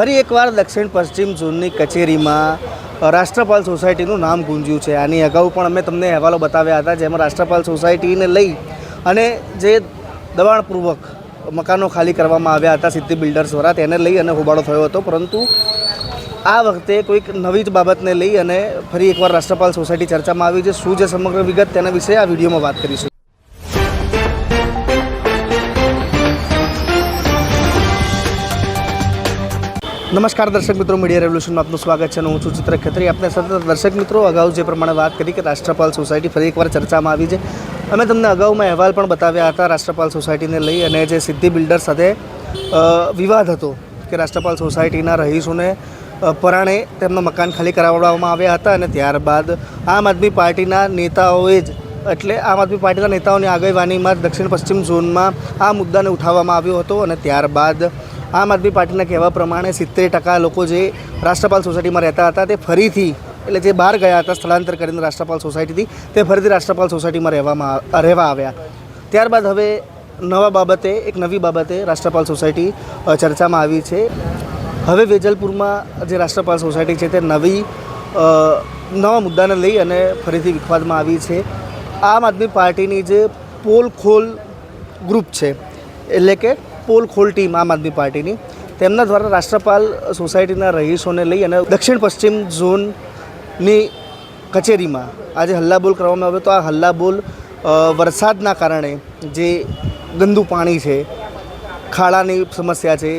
ફરી એકવાર દક્ષિણ પશ્ચિમ ઝોનની કચેરીમાં રાષ્ટ્રપાલ સોસાયટીનું નામ ગુંજ્યું છે. આની અગાઉ પણ અમે તમને અહેવાલો બતાવ્યા હતા, જેમાં રાષ્ટ્રપાલ સોસાયટીને લઈ અને જે દબાણપૂર્વક મકાનો ખાલી કરવામાં આવ્યા હતા, સિદ્ધિ બિલ્ડર્સ દ્વારા, તેને લઈ અને હોબાળો થયો હતો. પરંતુ આ વખતે કોઈક નવી જ બાબતને લઈ અને ફરી એકવાર રાષ્ટ્રપાલ સોસાયટી ચર્ચામાં આવી છે. શું જે સમગ્ર વિગત તેના વિશે આ વિડીયોમાં વાત કરીશું. નમસ્કાર દર્શક મિત્રો, મીડિયા રેવલ્યુશનમાં આપનું સ્વાગત છે હું છું ચિત્ર ખત્રી. આપણે સતત દર્શક મિત્રો, અગાઉ જે પ્રમાણે વાત કરી કે રાષ્ટ્રપાલ સોસાયટી ફરી એકવાર ચર્ચામાં આવી છે. અમે તમને અગાઉમાં અહેવાલ પણ બતાવ્યા હતા રાષ્ટ્રપાલ સોસાયટીને લઈ અને જે સિદ્ધિ બિલ્ડર સાથે વિવાદ હતો કે રાષ્ટ્રપાલ સોસાયટીના રહીશોને પરાણે તેમના મકાન ખાલી કરાવવામાં આવ્યા હતા અને ત્યારબાદ આમ આદમી પાર્ટીના નેતાઓએ જ, એટલે આમ આદમી પાર્ટીના નેતાઓની આગેવાનીમાં દક્ષિણ પશ્ચિમ ઝોનમાં આ મુદ્દાને ઉઠાવવામાં આવ્યો હતો અને ત્યારબાદ આમ આદમી પાર્ટીના કહેવા પ્રમાણે સિત્તેર ટકા લોકો જે રાષ્ટ્રપાલ સોસાયટીમાં રહેતા હતા, તે ફરીથી એટલે જે બહાર ગયા હતા, સ્થળાંતર કરીને રાષ્ટ્રપાલ સોસાયટીથી, તે ફરીથી રાષ્ટ્રપાલ સોસાયટીમાં રહેવામાં રહેવા આવ્યા. ત્યારબાદ હવે નવા બાબતે, એક નવી બાબતે રાષ્ટ્રપાલ સોસાયટી ચર્ચામાં આવી છે. હવે વેજલપુરમાં જે રાષ્ટ્રપાલ સોસાયટી છે, તે નવી નવા મુદ્દાને લઈ અને ફરીથી વિખવાદમાં આવી છે. આમ આદમી પાર્ટીની જે પોલ ખોલ ગ્રુપ છે, એટલે કે પોલ ખોલ ટીમ આમ આદમી પાર્ટીની. તેમના દ્વારા રાષ્ટ્રપાલ સોસાયટીના રહીશોને લઈ અને દક્ષિણ પશ્ચિમ ઝોનની કચેરીમાં આજે હલ્લાબોલ કરવામાં આવ્યો. તો આ હલ્લાબોલ વરસાદના કારણે જે ગંદુ પાણી છે, ખાડાની સમસ્યા છે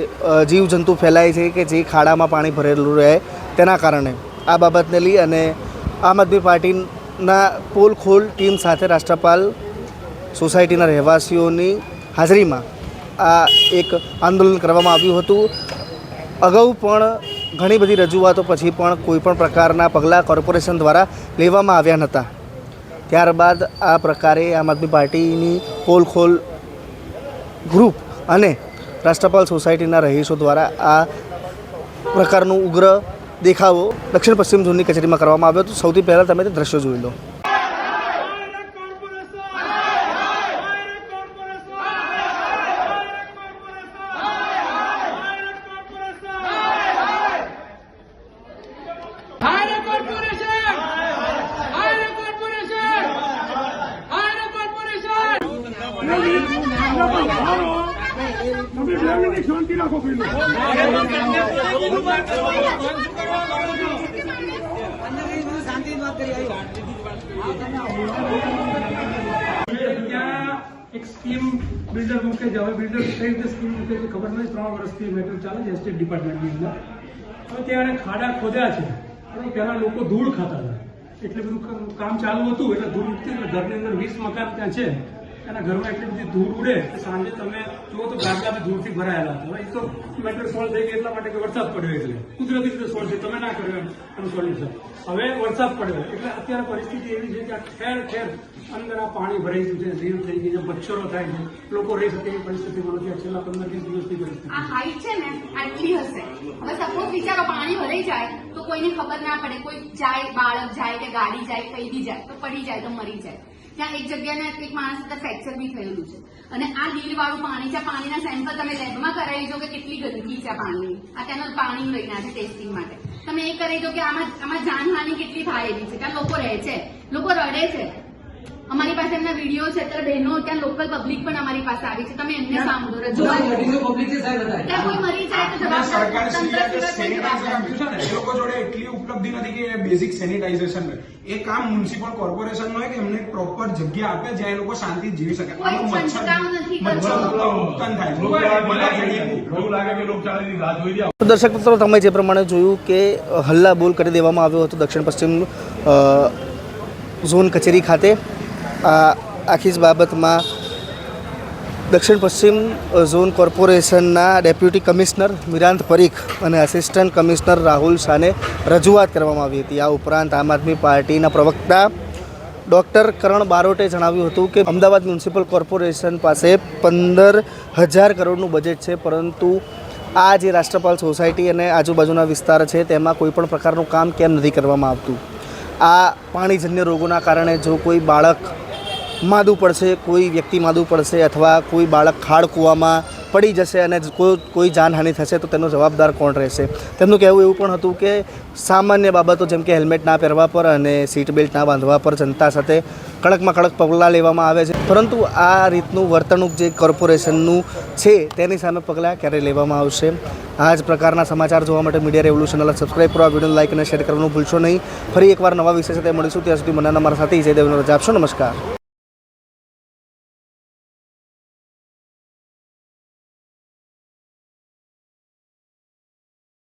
જીવજંતુ ફેલાય છે કે જે ખાડામાં પાણી ભરેલું રહે તેના કારણે આ બાબતને લઈ અને આમ આદમી પાર્ટીના પોલ ખોલ ટીમ સાથે રાષ્ટ્રપાલ સોસાયટીના રહેવાસીઓની હાજરીમાં આ એક આંદોલન કરવામાં આવ્યું હતું. અગાઉ પણ ઘણી બધી રજૂઆતો પછી પણ કોઈપણ પ્રકારના પગલાં કોર્પોરેશન દ્વારા લેવામાં આવ્યા નહોતા. ત્યારબાદ આ પ્રકારે આમ આદમી પાર્ટીની પોલ ખોલ ગ્રુપ અને રાષ્ટ્રપાલ સોસાયટીના રહીશો દ્વારા આ પ્રકારનું ઉગ્ર દેખાવો દક્ષિણ પશ્ચિમ ઝોનની કચેરીમાં કરવામાં આવ્યો હતો. સૌથી પહેલાં તમે તે દ્રશ્યો જોઈ લો. મૂકે છે ખબર નથી ત્રણ વર્ષથી મેટર ચાલે છે. એસ્ટેટ હવે ત્યાં ખાડા ખોદ્યા છે. પહેલા લોકો ધૂળ ખાતા હતા. એટલે બધું કામ ચાલુ હતું, એટલે ધૂળ ઉડતી ઘરની અંદર વીસ મકાન ત્યાં છે. એના ઘરમાં એટલી બધી ધૂળ ઉડે સાંજે તમે જુઓ તો ગાદલા બી ધૂળથી ભરાયેલા હતા એ તો મેટર સોલ્વ થઈ ગઈ એટલા માટે કે વરસાદ પડ્યો એટલે. કુદરતી રીતે સોલ્વ છે. તમે ના કર્યો સોલ્યુશન. હવે વરસાદ પડ્યો. એટલે અત્યારે પરિસ્થિતિ એવી છે કે ઠેર ઠેર અંદર આ પાણી ભરાઈ ગયું છે, લીલ થઈ ગઈ છે, મચ્છરો થાય છે. લોકો રહી શકે એવી પરિસ્થિતિમાં નથી. છેલ્લા પંદર વીસ દિવસની પરિસ્થિતિ હાઈટ છે ને, આટલી હશે. હવે સપોઝ વિચારો પાણી ભરાઈ જાય તો કોઈને ખબર ના પડે. કોઈ જાય, બાળક જાય કે ગાડી જાય, કઈ બી જાય, તો પડી જાય, તો મરી જાય. ત્યાં એક જગ્યાને એક માણસ અંદર ફ્રેક્ચર બી થયેલું છે. અને આ લીલ પાણી છે પાણીના સેમ્પલ તમે લેબમાં કરાવી દો કે કેટલી ગંદકી છે પાણીની. આ ત્યાંનું પાણી લઈને છે ટેસ્ટિંગ માટે. તમે એ કરી દો કે આમાં આમાં જાનહાની કેટલી થાય એવી છે. ત્યાં લોકો રહે છે. લોકો રડે છે. અમારી પાસે એમના વીડિયો છે અત્યારે બહેનો ત્યાં લોકલ પબ્લિક પણ અમારી પાસે આવી છે. તમે એમને સાંભળો કોઈ મરી જાય તો જવાબદાર એટલી ઉપલબ્ધિ નથી કે બેઝિક સેનિટાઇઝેશન એ કામ મ્યુનિસિપલ કોર્પોરેશન નો હોય કે એમને પ્રોપર જગ્યા આપે જ્યાં એ લોકો શાંતિ જીવી શકે. દર્શક મિત્રો તમે જે પ્રમાણે જોયું કે હલ્લા બોલ કરી દેવામાં આવ્યો હતો દક્ષિણ પશ્ચિમ ઝોન કચેરી ખાતે. આ આખી જ બાબતમાં દક્ષિણ પશ્ચિમ ઝોન કોર્પોરેશનના ડેપ્યુટી કમિશનર મિરાંત પરીખ અને આસિસ્ટન્ટ કમિશનર રાહુલ શાને રજૂઆત કરવામાં આવી હતી. આ ઉપરાંત આમ આદમી પાર્ટીના પ્રવક્તા ડૉક્ટર કરણ બારોટે જણાવ્યું હતું કે અમદાવાદ મ્યુનિસિપલ કોર્પોરેશન પાસે પંદર હજાર કરોડનું બજેટ છે, પરંતુ આ જે રાષ્ટ્રપાલ સોસાયટી અને આજુબાજુના વિસ્તાર છે, તેમાં કોઈપણ પ્રકારનું કામ કેમ નથી કરવામાં આવતું? આ પાણીજન્ય રોગોના કારણે જો કોઈ બાળક માદું પડશે, કોઈ વ્યક્તિ માદું પડશે અથવા કોઈ બાળક ખાડ કૂવામાં પડી જશે અને કોઈ જાનહાનિ થશે તો તેનો જવાબદાર કોણ રહેશે? તેમનું કહેવું એવું પણ હતું કે સામાન્ય બાબતો જેમ કે હેલ્મેટ ના પહેરવા પર અને સીટ બેલ્ટ ના બાંધવા પર જનતા સાથે કડકમાં કડક પગલાં લેવામાં આવે છે. પરંતુ આ રીતનું વર્તણૂક જે કોર્પોરેશનનું છે તેની સામે પગલાં ક્યારે લેવામાં આવશે? આ જ પ્રકારના સમાચાર જોવા માટે મીડિયા રેવોલ્યુશન ચેનલ સબસ્ક્રાઈબ કરો. વીડિયો લાઇક અને શેર કરવાનું ભૂલશો નહીં. ફરી એકવાર નવા વિષય સાથે મળીશું. ત્યાં સુધી મને અમારા સાથે જય દેવનો રજા આપશો. નમસ્કાર.